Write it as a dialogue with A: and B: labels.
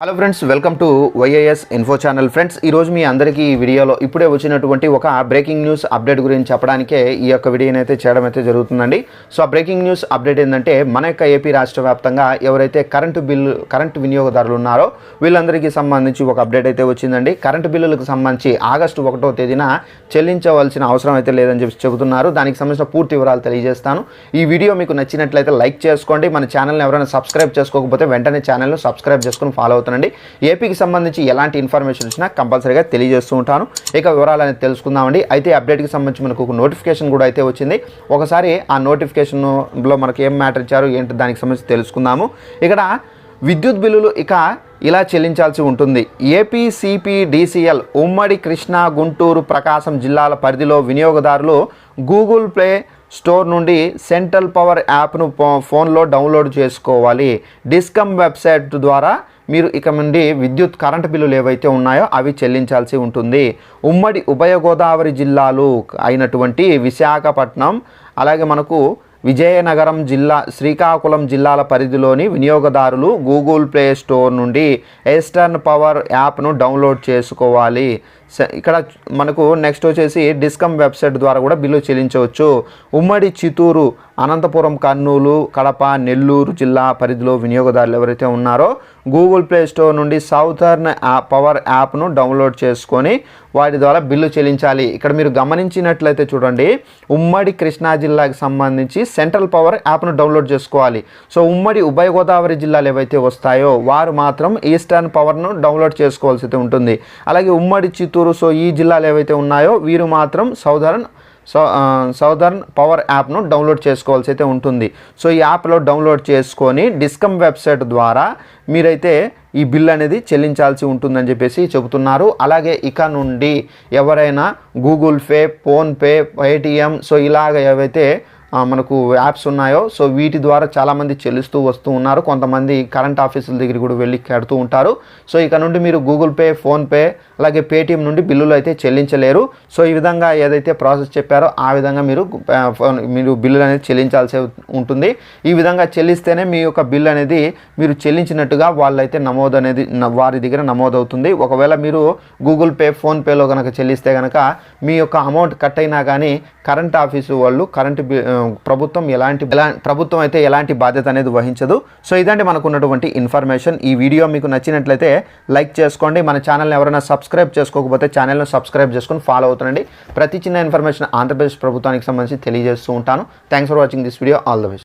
A: Hello friends welcome to YAS info channel friends ఈరోజు మీ అందరికీ ఈ వీడియోలో ఇప్పుడే వచ్చినటువంటి ఒక బ్రేకింగ్ న్యూస్ అప్డేట్ గురించి చెప్పడానికే ఈ యొక్క వీడియోని అయితే చేయడం అయితే జరుగుతుందండి. సో ఆ బ్రేకింగ్ న్యూస్ అప్డేట్ ఏంటంటే మన యొక్క ఏపీ రాష్ట్ర వ్యాప్తంగా ఎవరైతే కరెంటు బిల్లు కరెంటు వినియోగదారులు ఉన్నారో వీళ్ళందరికీ సంబంధించి ఒక అప్డేట్ అయితే వచ్చిందండి. కరెంటు బిల్లులకు సంబంధించి ఆగస్టు ఒకటో తేదీన చెల్లించవలసిన అవసరం అయితే లేదని చెప్పి చెబుతున్నారు. దానికి సంబంధించిన పూర్తి వివరాలు తెలియజేస్తాను. ఈ వీడియో మీకు నచ్చినట్లయితే లైక్ చేసుకోండి. మన ఛానల్ని ఎవరైనా సబ్స్క్రైబ్ చేసుకోకపోతే వెంటనే ఛానల్ను సబ్స్క్రైబ్ చేసుకుని ఫాలో అవుతానండి ఏపీకి సంబంధించి ఎలాంటి ఇన్ఫర్మేషన్ వచ్చినా కంపల్సరీగా తెలియజేస్తూ ఉంటాను. ఇక వివరాలు అనేది తెలుసుకుందామండి. అయితే అప్డేట్కి సంబంధించి మనకు ఒక నోటిఫికేషన్ కూడా అయితే వచ్చింది. ఒకసారి ఆ నోటిఫికేషన్లో మనకి ఏం మ్యాటర్ ఇచ్చారు ఏంటి దానికి సంబంధించి తెలుసుకుందాము. ఇక్కడ విద్యుత్ బిల్లులు ఇక ఇలా చెల్లించాల్సి ఉంటుంది. ఏపీ సిపిడిసిఎల్ ఉమ్మడి కృష్ణా గుంటూరు ప్రకాశం జిల్లాల పరిధిలో వినియోగదారులు గూగుల్ ప్లే స్టోర్ నుండి సెంట్రల్ పవర్ యాప్ను ఫో- ఫోన్లో డౌన్లోడ్ చేసుకోవాలి. డిస్కమ్ వెబ్సైట్ ద్వారా మీరు ఇక నుండి విద్యుత్ కరెంటు బిల్లులు ఏవైతే ఉన్నాయో అవి చెల్లించాల్సి ఉంటుంది. ఉమ్మడి ఉభయ గోదావరి జిల్లాలు అయినటువంటి విశాఖపట్నం అలాగే మనకు విజయనగరం జిల్లా శ్రీకాకుళం జిల్లాల పరిధిలోని వినియోగదారులు గూగుల్ ప్లే స్టోర్ నుండి ఎస్టర్న్ పవర్ యాప్ను డౌన్లోడ్ చేసుకోవాలి. స- ఇక్కడ మనకు నెక్స్ట్ వచ్చేసి డిస్కమ్ వెబ్సైట్ ద్వారా కూడా బిల్లు చెల్లించవచ్చు. ఉమ్మడి చిత్తూరు అనంతపురం కర్నూలు కడప నెల్లూరు జిల్లా పరిధిలో వినియోగదారులు ఎవరైతే ఉన్నారో గూగుల్ ప్లే స్టోర్ నుండి సౌతర్న్ యాప్ పవర్ యాప్ను డౌన్లోడ్ చేసుకొని వాటి ద్వారా బిల్లు చెల్లించాలి. ఇక్కడ మీరు గమనించినట్లయితే చూడండి ఉమ్మడి కృష్ణా జిల్లాకి సంబంధించి సెంట్రల్ పవర్ యాప్ను డౌన్లోడ్ చేసుకోవాలి. సో ఉమ్మడి ఉభయ గోదావరి జిల్లాలు ఏవైతే వస్తాయో వారు మాత్రం ఈస్టర్న్ పవర్ను డౌన్లోడ్ చేసుకోవాల్సి అయితే ఉంటుంది. అలాగే ఉమ్మడి చిత్తూరు సో ఈ జిల్లాలు ఏవైతే ఉన్నాయో వీరు మాత్రం సౌదర్న్ సౌ సౌదర్న్ పవర్ యాప్ను డౌన్లోడ్ చేసుకోవాల్సి అయితే ఉంటుంది. సో ఈ యాప్లో డౌన్లోడ్ చేసుకొని డిస్కమ్ వెబ్సైట్ ద్వారా మీరైతే ఈ బిల్ అనేది చెల్లించాల్సి ఉంటుందని చెప్పేసి చెబుతున్నారు. అలాగే ఇక నుండి ఎవరైనా Google Pay PhonePe Paytm so ఇలాగ ఏవైతే మనకు యాప్స్ ఉన్నాయో సో వీటి ద్వారా చాలామంది చెల్లిస్తూ వస్తూ ఉన్నారు. కొంతమంది కరెంట్ ఆఫీసుల దగ్గర కూడా వెళ్ళి కడుతూ ఉంటారు. సో ఇక నుండి మీరు గూగుల్ పే ఫోన్పే అలాగే పేటిఎం నుండి బిల్లులు అయితే చెల్లించలేరు. సో ఈ విధంగా ఏదైతే ప్రాసెస్ చెప్పారో ఆ విధంగా మీరు ఫోన్ మీరు బిల్లులు అనేది చెల్లించాల్సి ఉంటుంది. ఈ విధంగా చెల్లిస్తేనే మీ యొక్క బిల్ అనేది మీరు చెల్లించినట్టుగా వాళ్ళైతే నమోదు అనేది వారి దగ్గర నమోదవుతుంది. ఒకవేళ మీరు గూగుల్ పే ఫోన్పేలో కనుక చెల్లిస్తే కనుక మీ యొక్క అమౌంట్ కట్ అయినా కానీ కరెంట్ ఆఫీసు వాళ్ళు కరెంట్ బిల్ ప్రభుత్వం ఎలాంటి ప్రభుత్వం అయితే ఎలాంటి బాధ్యత అనేది వహించదు. సో ఇదండి మనకు ఉన్నటువంటి ఇన్ఫర్మేషన్. ఈ వీడియో మీకు నచ్చినట్లయితే లైక్ చేసుకోండి. మన ఛానల్ని ఎవరైనా సబ్స్క్రైబ్ చేసుకోకపోతే ఛానల్ను సబ్స్క్రైబ్ చేసుకొని ఫాలో అవుతుండండి. ప్రతి చిన్న ఇన్ఫర్మేషన్ ఆంధ్రప్రదేశ్ ప్రభుత్వానికి సంబంధించి తెలియజేస్తూ ఉంటాను. Thanks for watching this video all the best